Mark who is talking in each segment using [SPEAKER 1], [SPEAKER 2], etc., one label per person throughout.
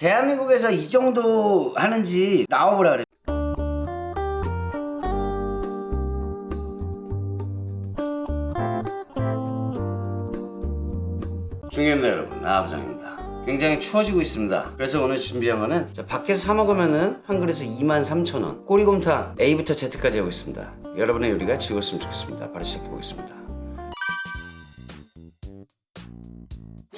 [SPEAKER 1] 대한민국에서 이 정도 하는지 나와보라 그래. 중요합니다 여러분. 나아부장입니다. 굉장히 추워지고 있습니다. 그래서 오늘 준비한 거는 저 밖에서 사 먹으면은 한 그릇에 23,000원. 꼬리곰탕 A부터 Z까지 하고 있습니다. 여러분의 요리가 즐거웠으면 좋겠습니다. 바로 시작해 보겠습니다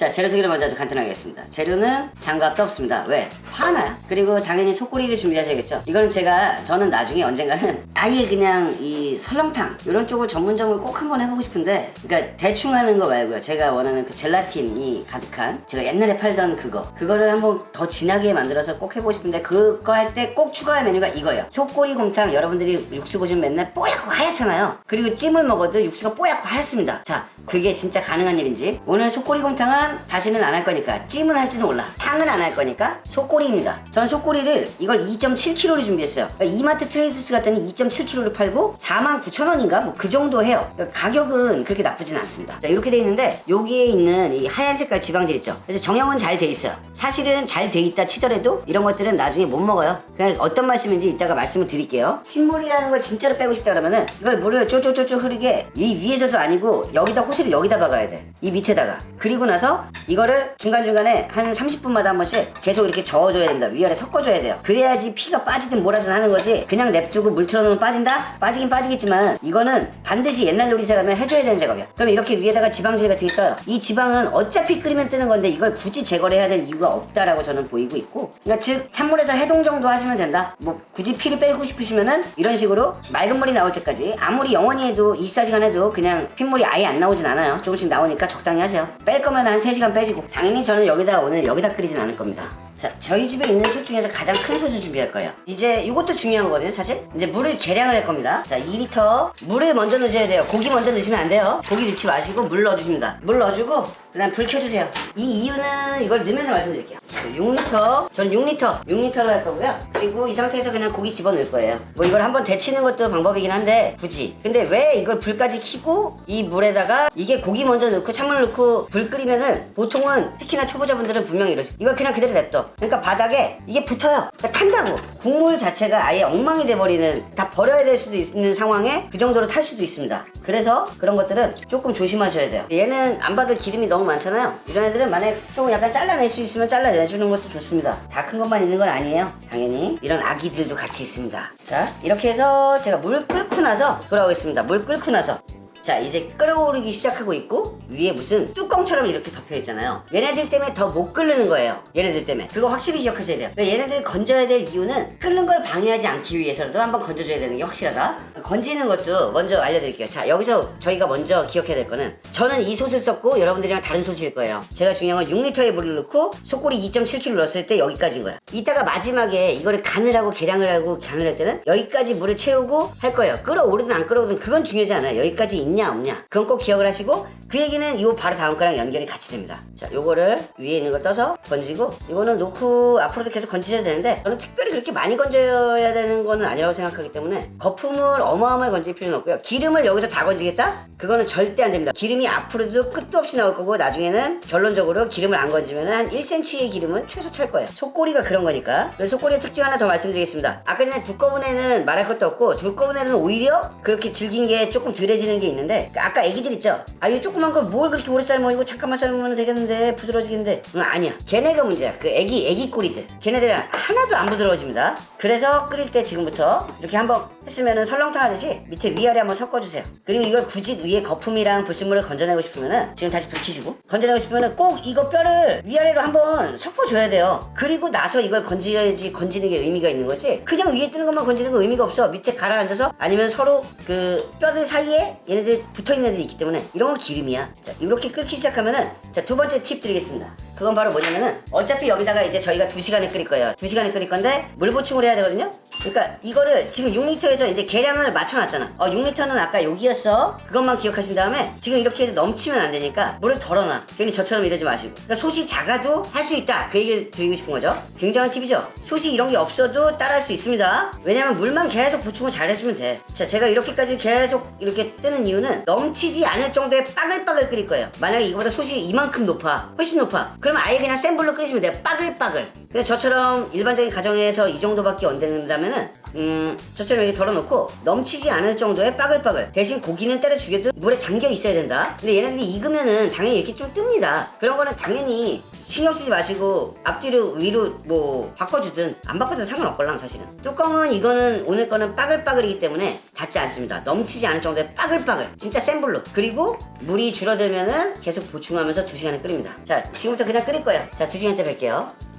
[SPEAKER 2] 자, 재료 소개를 먼저 아주 간단하게 하겠습니다. 재료는 장갑도 없습니다. 왜? 화나요. 그리고 당연히 속꼬리를 준비하셔야겠죠. 이거는 제가, 저는 나중에 언젠가는 아예 그냥 이 설렁탕, 이런 쪽을 전문점을 꼭 한번 해보고 싶은데, 그러니까 대충 하는 거 말고요. 제가 원하는 그 젤라틴이 가득한, 제가 옛날에 팔던 그거, 그거를 한번 더 진하게 만들어서 꼭 해보고 싶은데, 그거 할 때 꼭 추가할 메뉴가 이거예요. 속꼬리 곰탕, 여러분들이 육수 보시면 맨날 뽀얗고 하얗잖아요. 그리고 찜을 먹어도 육수가 뽀얗고 하얗습니다. 자, 그게 진짜 가능한 일인지 오늘 속꼬리 곰탕은 다시는 안 할 거니까 찜은 할지도 몰라 탕은 안 할 거니까 속꼬리입니다 전 속꼬리를 이걸 2.7kg를 준비했어요 그러니까 이마트 트레이드스 갔더니 2.7kg를 팔고 49,000원인가? 뭐 그 정도 해요. 그러니까 가격은 그렇게 나쁘진 않습니다. 자 이렇게 돼 있는데 여기에 있는 이 하얀 색깔 지방들 있죠? 그래서 정형은 잘 돼 있어요. 사실은 잘 돼 있다 치더라도 이런 것들은 나중에 못 먹어요. 그냥 어떤 말씀인지 이따가 말씀을 드릴게요. 흰물이라는 걸 진짜로 빼고 싶다 그러면은 이걸 물을 쪼쪼쪼쪼 흐르게 이 위에서도 아니고 여기다 호스를 여기다 박아야 돼 이 밑에다가. 그리고 나서 이거를 중간중간에 한 30분마다 한 번씩 계속 이렇게 저어줘야 됩니다. 위아래 섞어줘야 돼요. 그래야지 피가 빠지든 뭐라든 하는 거지 그냥 냅두고 물 틀어놓으면 빠진다? 빠지긴 빠지 겠지만 이거는 반드시 옛날 요리사라면 해줘야 되는 작업이야. 그럼 이렇게 위에다가 지방질 같은 게 떠요. 이 지방은 어차피 끓이면 뜨는 건데 이걸 굳이 제거를 해야 될 이유가 없다라고 저는 보이고 있고 그러니까 즉 찬물에서 해동 정도 하시면 된다. 뭐 굳이 피를 빼고 싶으시면은 이런 식으로 맑은 물이 나올 때까지 아무리 영원히 해도 24시간 해도 그냥 핏물이 아예 안 나오진 않아요. 조금씩 나오니까 적당히 하세요. 뺄 거면 한 3시간 빼시고 당연히 저는 여기다 오늘 여기다 끓이진 않을 겁니다 자 저희 집에 있는 솥 중에서 가장 큰 솥을 준비할 거예요. 이제 이것도 중요한 거거든요 사실. 이제 물을 계량을 할 겁니다. 자 2리터 물을 먼저 넣으셔야 돼요. 고기 먼저 넣으시면 안 돼요. 고기 넣지 마시고 물 넣어주십니다. 물 넣어주고 그다음 불 켜주세요. 이 이유는 이걸 넣으면서 말씀드릴게요. 6리터. 전 6리터. 6리터로 할 거고요. 그리고 이 상태에서 그냥 고기 집어 넣을 거예요. 뭐 이걸 한번 데치는 것도 방법이긴 한데 굳이. 근데 왜 이걸 불까지 켜고 이 물에다가 이게 고기 먼저 넣고 찬물 넣고 불 끓이면은 보통은 특히나 초보자분들은 분명히 이러죠. 이걸 그냥 그대로 냅둬. 그러니까 바닥에 이게 붙어요. 그러니까 탄다고. 국물 자체가 아예 엉망이 돼버리는 다 버려야 될 수도 있는 상황에 그 정도로 탈 수도 있습니다. 그래서 그런 것들은 조금 조심하셔야 돼요. 얘는 안 받을 기름이 너무 많잖아요. 이런 애들은 만약에 조금 약간 잘라낼 수 있으면 잘라내주는 것도 좋습니다. 다 큰 것만 있는 건 아니에요. 당연히 이런 아기들도 같이 있습니다. 자 이렇게 해서 제가 물 끓고 나서 돌아오겠습니다. 물 끓고 나서 자 이제 끓어오르기 시작하고 있고 위에 무슨 뚜껑처럼 이렇게 덮여 있잖아요. 얘네들 때문에 더 못 끓는 거예요. 얘네들 때문에. 그거 확실히 기억하셔야 돼요. 그러니까 얘네들 건져야 될 이유는 끓는 걸 방해하지 않기 위해서라도 한번 건져줘야 되는 게 확실하다. 건지는 것도 먼저 알려드릴게요. 자 여기서 저희가 먼저 기억해야 될 거는 저는 이 솥을 썼고 여러분들이랑 다른 솥일 거예요. 제가 중요한 건 6리터의 물을 넣고 속골이 2.7kg 넣었을 때 여기까지인 거야. 이따가 마지막에 이거를 간을 하고 계량을 하고 간을 할 때는 여기까지 물을 채우고 할 거예요. 끓어오르든 안 끓어오르든 그건 중요하지 않아요. 여기까지 있냐 없냐. 그건 꼭 기억을 하시고 그 얘기는 요 바로 다음 거랑 연결이 같이 됩니다. 자 요거를 위에 있는 걸 떠서 건지고 이거는 놓고 앞으로도 계속 건지셔야 되는데 저는 특별히 그렇게 많이 건져야 되는 거는 아니라고 생각하기 때문에 거품을 어마어마하게 건질 필요는 없고요. 기름을 여기서 다 건지겠다? 그거는 절대 안 됩니다. 기름이 앞으로도 끝도 없이 나올 거고 나중에는 결론적으로 기름을 안 건지면 한 1cm의 기름은 최소 찰 거예요. 속꼬리가 그런 거니까. 그래서 속꼬리의 특징 하나 더 말씀드리겠습니다. 아까 전에 두꺼운 애는 말할 것도 없고 두꺼운 애는 오히려 그렇게 질긴 게 조금 덜해지는 게 있는데 아까 애기들 있죠? 아 이거 조그만 걸 뭘 그렇게 오래 삶어 이거 잠깐만 삶으면 되겠는데 부드러워지겠는데. 응, 아니야. 걔네가 문제야. 그 애기 애기 꼬리들. 걔네들은 하나도 안 부드러워집니다. 그래서 끓일 때 지금부터 이렇게 한번 했으면은 설렁탕 하듯이 밑에 위아래 한번 섞어주세요. 그리고 이걸 굳이 위에 거품이랑 불순물을 건져내고 싶으면은 지금 다시 불 켜시고 건져내고 싶으면은 꼭 이거 뼈를 위아래로 한번 섞어줘야 돼요. 그리고 나서 이걸 건져야지 건지는 게 의미가 있는 거지. 그냥 위에 뜨는 것만 건지는 거 의미가 없어. 밑에 가라앉아서 아니면 서로 그 뼈들 사이에 얘네들 붙어 있는 애들이 있기 때문에 이런 건 기름이야. 자 이렇게 끓기 시작하면은 자 두 번째 팁 드리겠습니다. 그건 바로 뭐냐면은 어차피 여기다가 이제 저희가 두시간을 끓일 거예요. 두시간을 끓일 건데 물 보충을 해야 되거든요 그러니까 이거를 지금 6리터에서 이제 계량을 맞춰놨잖아. 어 6리터는 아까 여기였어. 그것만 기억하신 다음에 지금 이렇게 해서 넘치면 안 되니까 물을 덜어놔. 괜히 저처럼 이러지 마시고. 그러니까 솥이 작아도 할 수 있다. 그 얘기를 드리고 싶은 거죠. 굉장한 팁이죠. 솥이 이런 게 없어도 따라할 수 있습니다. 왜냐면 물만 계속 보충을 잘 해주면 돼. 자 제가 이렇게까지 계속 이렇게 뜨는 이유는 넘치지 않을 정도의 빠글빠글 끓일 거예요. 만약에 이거보다 솥이 이만큼 높아, 훨씬 높아. 그러면 아예 그냥 센 불로 끓이시면 돼요. 빠글빠글. 근데 저처럼 일반적인 가정에서 이 정도밖에 안 된다면 은 음 저처럼 이렇게 덜어놓고 넘치지 않을 정도의 빠글빠글. 대신 고기는 때려 죽여도 물에 잠겨 있어야 된다. 근데 얘네들이 익으면은 당연히 이렇게 좀 뜹니다. 그런 거는 당연히 신경 쓰지 마시고 앞뒤로 위로 뭐 바꿔주든 안 바꿔도 상관없걸랑 사실은. 뚜껑은 이거는 오늘 거는 빠글빠글이기 때문에 닿지 않습니다. 넘치지 않을 정도의 빠글빠글. 진짜 센 불로. 그리고 물이 줄어들면은 계속 보충하면서 2시간을 끓입니다. 자 지금부터 그냥 끓일 거예요. 자 2시간 때 뵐게요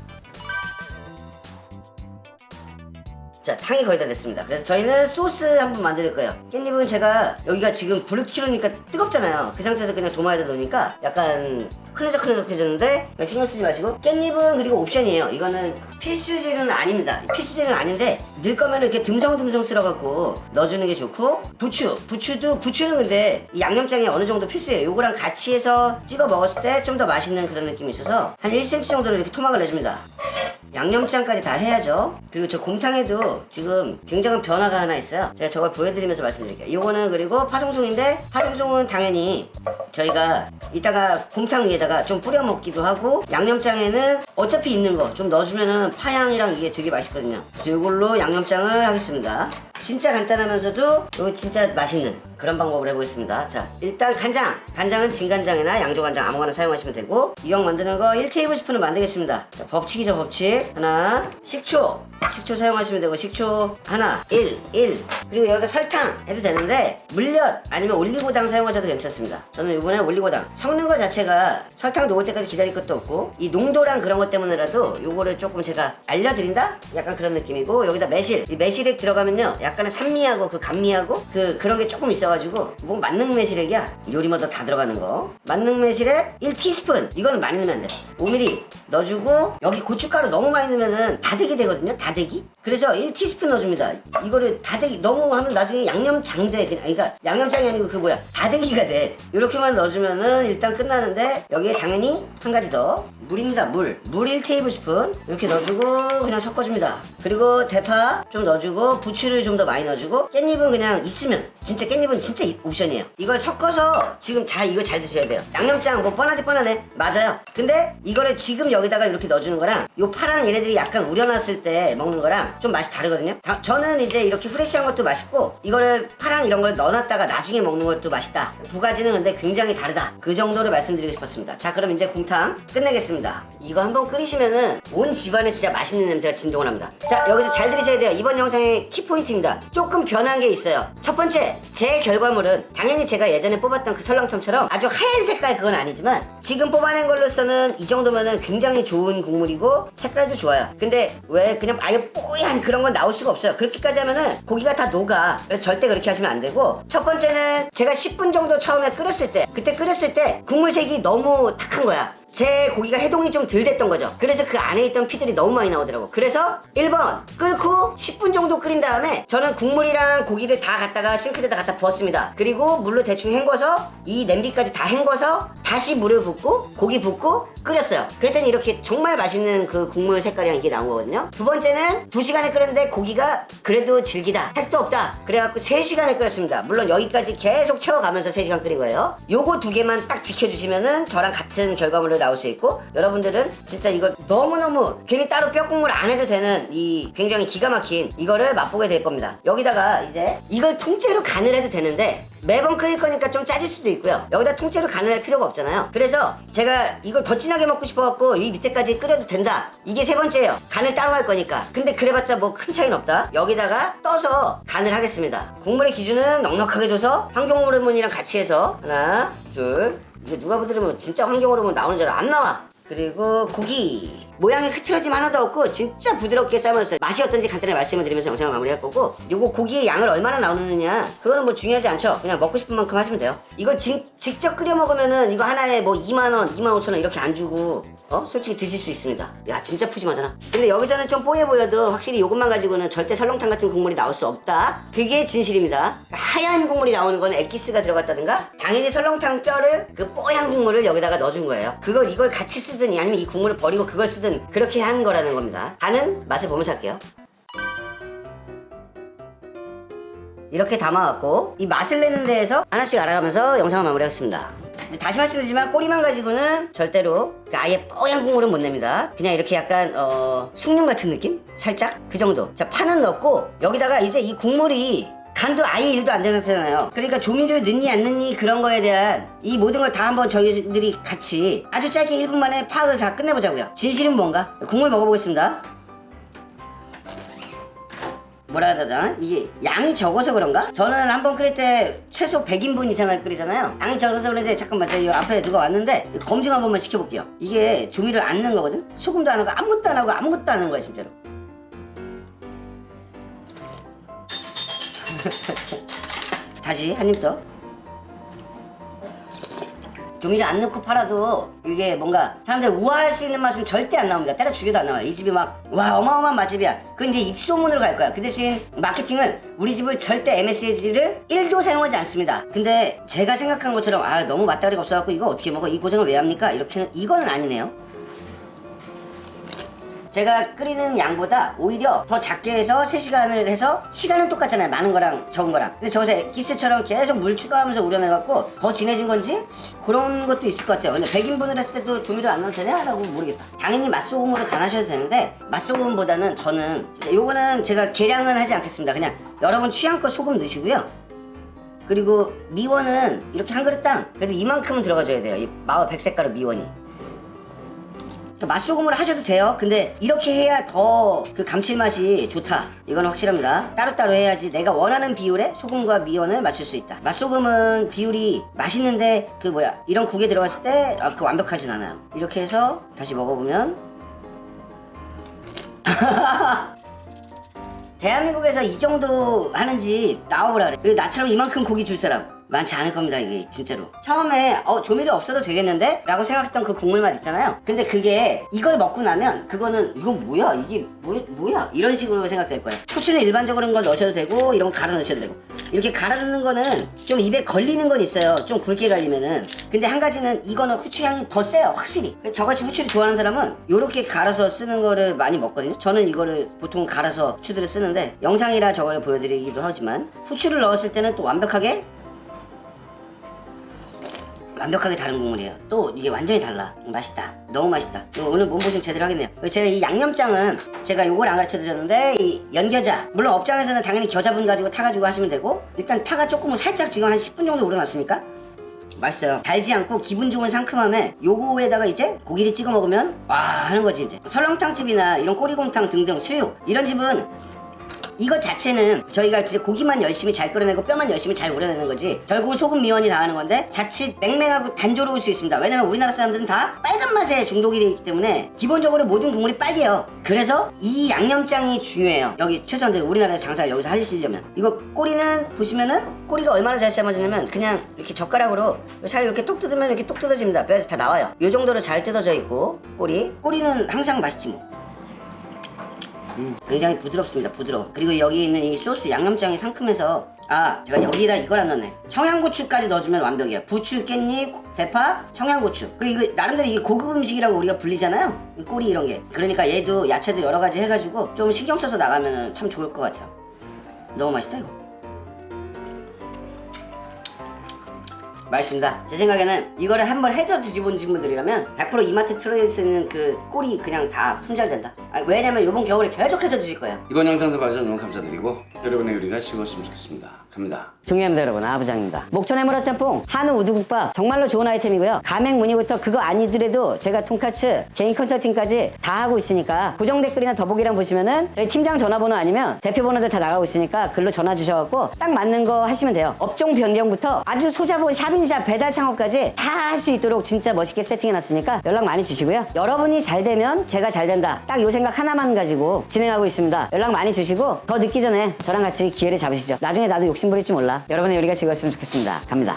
[SPEAKER 2] 자, 탕이 거의 다 됐습니다. 그래서 저희는 소스 한번 만들 거예요. 깻잎은 제가 여기가 지금 켜놓으니까 뜨겁잖아요. 그 상태에서 그냥 도마에다 놓으니까 약간 흐느적흐느적해졌는데 신경 쓰지 마시고 깻잎은 그리고 옵션이에요. 이거는 필수재료는 아닙니다. 필수재료는 아닌데 넣을 거면 이렇게 듬성듬성 쓸어갖고 넣어주는 게 좋고 부추, 부추도 부추는 근데 이 양념장이 어느 정도 필수예요. 요거랑 같이 해서 찍어 먹었을 때 좀 더 맛있는 그런 느낌이 있어서 한 1cm 정도로 이렇게 토막을 내줍니다. 양념장까지 다 해야죠. 그리고 저 곰탕에도 지금 굉장한 변화가 하나 있어요. 제가 저걸 보여드리면서 말씀드릴게요. 이거는 그리고 파송송인데 파송송은 당연히 저희가 이따가 곰탕 위에다가 좀 뿌려 먹기도 하고 양념장에는 어차피 있는 거 좀 넣어주면은 파향이랑 이게 되게 맛있거든요. 그래서 이걸로 양념장을 하겠습니다. 진짜 간단하면서도 또 진짜 맛있는 그런 방법을 해보겠습니다. 자, 일단 간장. 간장은 진간장이나 양조간장 아무거나 사용하시면 되고 이왕 만드는 거 1테이블스푼을 만들겠습니다. 자, 법칙이죠, 법칙. 하나, 식초. 식초 사용하시면 되고 식초 하나, 1, 1. 그리고 여기가 설탕 해도 되는데 물엿 아니면 올리고당 사용하셔도 괜찮습니다. 저는 이번에 올리고당. 섞는 거 자체가 설탕 녹을 때까지 기다릴 것도 없고 이 농도랑 그런 것 때문에라도 요거를 조금 제가 알려드린다? 약간 그런 느낌이고 여기다 매실. 이 매실액 들어가면요. 약간의 산미하고 그 감미하고 그 그런 게 조금 있어가지고 뭐 만능 매실액이야. 요리마다 다 들어가는 거. 만능 매실액 1티스푼. 이거는 많이 넣으면 안 돼. 5ml 넣어주고 여기 고춧가루 너무 많이 넣으면은 다대기 되거든요. 다대기. 그래서 1티스푼 넣어줍니다. 이거를 다대기 너무 하면 나중에 양념장 돼. 그냥 그러니까 양념장이 아니고 그 뭐야 다대기가 돼. 이렇게만 넣어주면은 일단 끝나는데 여기에 당연히 한 가지 더 물입니다. 물. 물 1테이블스푼 이렇게 넣어주고 그냥 섞어줍니다. 그리고 대파 좀 넣어주고 부추를 좀더 많이 넣어주고 깻잎은 그냥 있으면 진짜 깻잎은 진짜 이- 옵션이에요. 이걸 섞어서 지금 잘 이거 잘 드셔야 돼요. 양념장 뭐 뻔하디 뻔하네 맞아요. 근데 이거를 지금 여기다가 이렇게 넣어주는 거랑 요 파랑 얘네들이 약간 우려놨을 때 먹는 거랑 좀 맛이 다르거든요. 다- 저는 이제 이렇게 프레시한 것도 맛있고 이거를 파랑 이런 걸 넣어놨다가 나중에 먹는 것도 맛있다. 두 가지는 근데 굉장히 다르다. 그 정도를 말씀드리고 싶었습니다. 자 그럼 이제 곰탕 끝내겠습니다. 이거 한번 끓이시면은 온 집안에 진짜 맛있는 냄새가 진동을 합니다. 자 여기서 잘 들으셔야 돼요. 이번 영상의 키포인트입니다. 조금 변한 게 있어요. 첫 번째 제 결과물은 당연히 제가 예전에 뽑았던 그 설렁탕처럼 아주 하얀 색깔 그건 아니지만 지금 뽑아낸 걸로서는 이 정도면은 굉장히 좋은 국물이고 색깔도 좋아요. 근데 왜 그냥 아예 뽀얀 그런 건 나올 수가 없어요. 그렇게까지 하면은 고기가 다 녹아. 그래서 절대 그렇게 하시면 안 되고 첫 번째는 제가 10분 정도 처음에 끓였을 때 그때 끓였을 때 국물 색이 너무 탁한 거야. 제 고기가 해동이 좀 덜 됐던 거죠. 그래서 그 안에 있던 피들이 너무 많이 나오더라고. 그래서 1번 끓고 10분 정도 끓인 다음에 저는 국물이랑 고기를 다 갖다가 싱크대에다 갖다 부었습니다. 그리고 물로 대충 헹궈서 이 냄비까지 다 헹궈서 다시 물을 붓고 고기 붓고 끓였어요. 그랬더니 이렇게 정말 맛있는 그 국물 색깔이랑 이게 나온 거거든요. 두 번째는 2시간을 끓였는데 고기가 그래도 질기다. 택도 없다. 그래갖고 3시간을 끓였습니다. 물론 여기까지 계속 채워가면서 3시간 끓인 거예요. 요거 두 개만 딱 지켜주시면은 저랑 같은 결과물로 나올 수 있고 여러분들은 진짜 이거 너무너무 괜히 따로 뼈국물 안 해도 되는 이 굉장히 기가 막힌 이거를 맛보게 될 겁니다. 여기다가 이제 이걸 통째로 간을 해도 되는데 매번 끓일 거니까 좀 짜질 수도 있고요. 여기다 통째로 간을 할 필요가 없잖아요. 그래서 제가 이걸 더 진하게 먹고 싶어갖고 이 밑에까지 끓여도 된다. 이게 세 번째예요. 간을 따로 할 거니까. 근데 그래봤자 뭐 큰 차이는 없다. 여기다가 떠서 간을 하겠습니다. 국물의 기준은 넉넉하게 줘서 환경 호르몬이랑 같이 해서 하나, 둘. 이게 누가 보더라면 진짜 환경 호르몬 나오는 줄 안 나와. 그리고 고기 모양이 흐트러짐 하나도 없고 진짜 부드럽게 삶았어요. 맛이 어떤지 간단히 말씀을 드리면서 영상을 마무리할 거고 요거 고기의 양을 얼마나 나오느냐 그거는 뭐 중요하지 않죠. 그냥 먹고 싶은 만큼 하시면 돼요. 이거 진- 직접 끓여 먹으면은 이거 하나에 뭐 2만 원, 2만 5천 원 이렇게 안 주고 어 솔직히 드실 수 있습니다. 야 진짜 푸짐하잖아. 근데 여기서는 좀 뽀얘 보여도 확실히 요것만 가지고는 절대 설렁탕 같은 국물이 나올 수 없다. 그게 진실입니다. 하얀 국물이 나오는 거는 엑기스가 들어갔다든가 당연히 설렁탕 뼈를 그 뽀얀 국물을 여기다가 넣어준 거예요. 그걸 이걸 같이 쓰든 아니면 이 국물을 버리고 그걸 쓰든 그렇게 한 거라는 겁니다. 간은 맛을 보면서 할게요. 이렇게 담아갖고 이 맛을 내는 데에서 하나씩 알아가면서 영상을 마무리하겠습니다. 다시 말씀드리지만 꼬리만 가지고는 절대로 그 아예 뽀얀 국물은 못 냅니다. 그냥 이렇게 약간 어 숭늉 같은 느낌? 살짝 그 정도. 자 파는 넣고 여기다가 이제 이 국물이 간도 아예 일도 안 되는 상태잖아요. 그러니까 조미료 넣니 안 넣니 그런 거에 대한 이 모든 걸 다 한번 저희들이 같이 아주 짧게 1분 만에 파악을 다 끝내보자고요. 진실은 뭔가? 국물 먹어보겠습니다. 뭐라 해야 되나? 이게 양이 적어서 그런가? 저는 한 번 끓일 때 최소 100인분 이상을 끓이잖아요. 양이 적어서 그런지 잠깐만 저이 앞에 누가 왔는데 검증 한 번만 시켜볼게요. 이게 조미료 안 넣은 거거든? 소금도 안 하고 아무것도 안 하고 아무것도 안 하는 거야 진짜로. 다시 한 입 더. 조미료 안 넣고 팔아도 이게 뭔가 사람들 우아할 수 있는 맛은 절대 안 나옵니다. 때려 죽여도 안 나와요. 이 집이 막 와 어마어마한 맛집이야. 그 이제 입소문으로 갈 거야. 그 대신 마케팅은 우리 집을 절대 MSG를 1도 사용하지 않습니다. 근데 제가 생각한 것처럼 아 너무 맛다리가 없어갖고 이거 어떻게 먹어? 이 고생을 왜 합니까? 이렇게는 이거는 아니네요. 제가 끓이는 양보다 오히려 더 작게 해서 3시간을 해서 시간은 똑같잖아요. 많은 거랑 적은 거랑. 근데 저기서 기스처럼 계속 물 추가하면서 우려내갖고 더 진해진 건지 그런 것도 있을 것 같아요. 근데 100인분을 했을 때도 조미료 안 넣어도 되냐? 라고 모르겠다. 당연히 맛소금으로 간하셔도 되는데 맛소금보다는 저는 요거는 제가 계량은 하지 않겠습니다. 그냥 여러분 취향껏 소금 넣으시고요. 그리고 미원은 이렇게 한 그릇당 그래도 이만큼은 들어가줘야 돼요. 이 마을 백색가루 미원이. 또 맛소금으로 하셔도 돼요. 근데 이렇게 해야 더 그 감칠맛이 좋다. 이건 확실합니다. 따로따로 해야지 내가 원하는 비율에 소금과 미원을 맞출 수 있다. 맛소금은 비율이 맛있는데 그 뭐야 이런 국에 들어갔을 때 그 완벽하진 않아요. 이렇게 해서 다시 먹어보면 대한민국에서 이 정도 하는 집 나와보라 그래. 그리고 나처럼 이만큼 고기 줄 사람 많지 않을 겁니다 이게 진짜로. 처음에 어 조미료 없어도 되겠는데? 라고 생각했던 그 국물 맛 있잖아요. 근데 그게 이걸 먹고 나면 그거는 이거 뭐야? 이게 뭐, 뭐야? 이런 식으로 생각될 거예요. 후추는 일반적으로 거 넣으셔도 되고 이런 거 갈아 넣으셔도 되고. 이렇게 갈아 넣는 거는 좀 입에 걸리는 건 있어요. 좀 굵게 갈리면은. 근데 한 가지는 이거는 후추 향이 더 세요 확실히. 저같이 후추를 좋아하는 사람은 이렇게 갈아서 쓰는 거를 많이 먹거든요. 저는 이거를 보통 갈아서 후추들을 쓰는데 영상이라 저걸 보여드리기도 하지만 후추를 넣었을 때는 또 완벽하게 완벽하게 다른 국물이에요. 또 이게 완전히 달라. 맛있다. 너무 맛있다. 오늘 몸보신 제대로 하겠네요. 제가 이 양념장은 제가 요걸 안 가르쳐 드렸는데 이 연겨자 물론 업장에서는 당연히 겨자분 가지고 타가지고 하시면 되고 일단 파가 조금 살짝 지금 한 10분 정도 우려놨으니까 맛있어요. 달지 않고 기분 좋은 상큼함에 요거에다가 이제 고기를 찍어 먹으면 와 하는 거지 이제 설렁탕집이나 이런 꼬리곰탕 등등 수육 이런 집은 이것 자체는 저희가 진짜 고기만 열심히 잘 끓여내고 뼈만 열심히 잘 우려내는 거지. 결국 소금 미원이 다 하는 건데 자칫 맹맹하고 단조로울 수 있습니다. 왜냐면 우리나라 사람들은 다 빨간 맛에 중독이 되어 있기 때문에 기본적으로 모든 국물이 빨개요. 그래서 이 양념장이 중요해요. 여기 최소한 우리나라에서 장사를 여기서 하시려면. 이거 꼬리는 보시면은 꼬리가 얼마나 잘 삶아지냐면 그냥 이렇게 젓가락으로 살 이렇게 똑 뜯으면 이렇게 똑 뜯어집니다. 뼈에서 다 나와요. 요 정도로 잘 뜯어져 있고 꼬리. 꼬리는 항상 맛있지 뭐 음, 굉장히 부드럽습니다. 부드러워. 그리고 여기 있는 이 소스 양념장이 상큼해서 아 제가 여기다 이걸 안 넣네. 청양고추까지 넣어주면 완벽이에요. 부추, 깻잎, 대파, 청양고추. 그 이거 나름대로 이게 고급 음식이라고 우리가 불리잖아요. 이 꼬리 이런 게. 그러니까 얘도 야채도 여러 가지 해가지고 좀 신경 써서 나가면 참 좋을 것 같아요. 너무 맛있다 이거. 맛있습니다. 제 생각에는 이거를 한번 해서 드셔본 분들이라면 100% 이마트 트레이스 있는 그 꼬리 그냥 다 품절된다. 아, 왜냐면 이번 겨울에 계속해서 드실 거예요.
[SPEAKER 1] 이번 영상도 봐주셔서 너무 감사드리고 여러분의 요리가 즐거웠으면 좋겠습니다. 갑니다.
[SPEAKER 2] 중요합니다 여러분 아부장입니다 목천 해물어 짬뽕 한우 우두국밥 정말로 좋은 아이템이고요 가맹 문의부터 그거 아니더라도 제가 통카츠 개인 컨설팅까지 다 하고 있으니까 고정 댓글이나 더보기란 보시면은 저희 팀장 전화번호 아니면 대표 번호들 다 나가고 있으니까 글로 전화 주셔갖고 딱 맞는 거 하시면 돼요 업종 변경부터 아주 소자본 샵인샵 배달 창업까지 다 할 수 있도록 진짜 멋있게 세팅해놨으니까 연락 많이 주시고요 여러분이 잘 되면 제가 잘 된다 딱 요 생각 하나만 가지고 진행하고 있습니다. 연락 많이 주시고 더 늦기 전에 저랑 같이 기회를 잡으시죠. 나중에 나도 욕심 부릴지 몰라. 여러분의 요리가 즐거웠으면 좋겠습니다. 갑니다